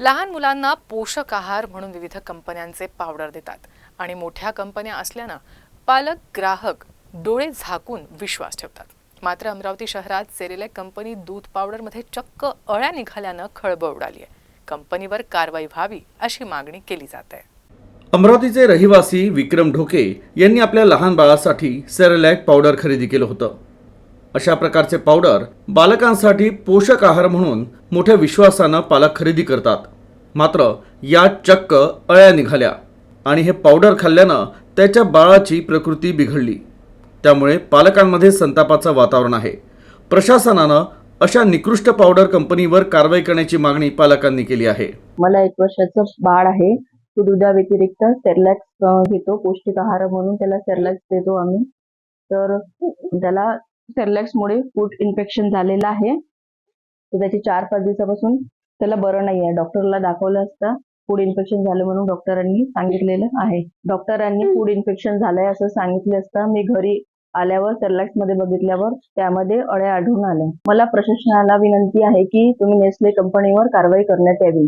लहान मुलांना पोषक आहार म्हणून विविध कंपन्यांचे पावडर देतात आणि मोठ्या कंपन्या असल्यानं पालक ग्राहक डोळे झाकून विश्वास ठेवतात. मात्र अमरावती शहरात सेरेलॅक कंपनी दूध पावडरमध्ये चक्क अळ्या निघाल्यानं खळबळ उडाली आहे. कंपनीवर कारवाई व्हावी अशी मागणी केली जात आहे. अमरावतीचे रहिवासी विक्रम ढोके यांनी आपल्या लहान बाळासाठी सेरेलॅक पावडर खरेदी केलं होतं. अशा प्रकारचे पावडर बालकांसाठी पोषक आहार म्हणून मोठ्या विश्वासानं पालक खरेदी करतात. मात्र या चक्क अळ्या निघाल्या आणि हे पावडर खाल्ल्यानं त्याच्या बाळाची प्रकृती बिघडली. त्यामुळे पालकांमध्ये संतापाचं वातावरण आहे. प्रशासनानं अशा निकृष्ट पावडर कंपनीवर कारवाई करण्याची मागणी पालकांनी केली आहे. मला एक वर्षाचं बाळ आहे. तो दुधा व्यतिरिक्त सेरलॅक्स घेतो पौष्टिक आहार म्हणून त्याला सेरलॅक्स देतो आम्ही. तर त्याला सेरलॅक्समुळे फूड इन्फेक्शन झालेलं आहे. तर त्याची चार पाच दिवसापासून त्याला बरं नाही आहे डॉक्टरला दाखवलं असता फूड इन्फेक्शन झालं म्हणून डॉक्टरांनी सांगितलेलं आहे. डॉक्टरांनी फूड इन्फेक्शन झालंय असं सांगितलं असता मी घरी आल्यावर सेरलॅक्समध्ये बघितल्यावर त्यामध्ये अळ्या आढळून आल्या मला प्रशासनाला विनंती आहे की तुम्ही नेस्ले कंपनीवर कारवाई करण्यात यावी.